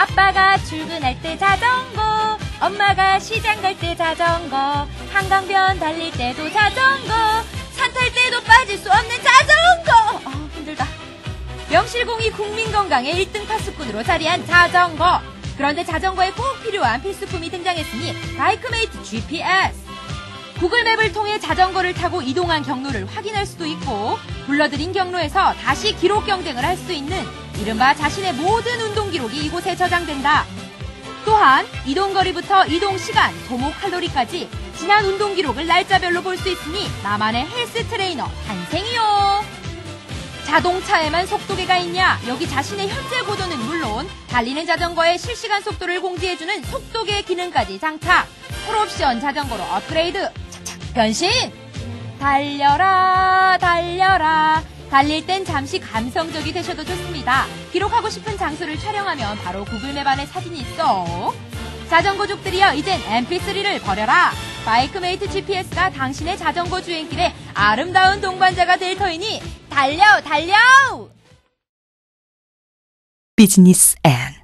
아빠가 출근할 때 자전거, 엄마가 시장 갈 때 자전거, 한강변 달릴 때도 자전거, 산 탈 때도 빠질 수 없는 자전거. 아, 힘들다. 명실공히 국민 건강의 1등 파수꾼으로 자리한 자전거. 그런데 자전거에 꼭 필요한 필수품이 등장했으니 바이크메이트 GPS. 구글맵을 통해 자전거를 타고 이동한 경로를 확인할 수도 있고 불러들인 경로에서 다시 기록 경쟁을 할 수 있는 이른바 자신의 모든 운동 기록이 이곳에 저장된다. 또한 이동 거리부터 이동 시간, 소모 칼로리까지 지난 운동 기록을 날짜별로 볼 수 있으니 나만의 헬스 트레이너 탄생이요. 자동차에만 속도계가 있냐? 여기 자신의 현재 고도는 물론 달리는 자전거의 실시간 속도를 공지해주는 속도계 기능까지 장착. 풀옵션 자전거로 업그레이드. 변신. 달려라 달려라. 달릴 땐 잠시 감성적이 되셔도 좋습니다. 기록하고 싶은 장소를 촬영하면 바로 구글맵 안에 사진이 있어. 자전거족들이여 이젠 mp3를 버려라. 바이크메이트 GPS가 당신의 자전거 주행길에 아름다운 동반자가 될 터이니 달려 달려! 비즈니스 앤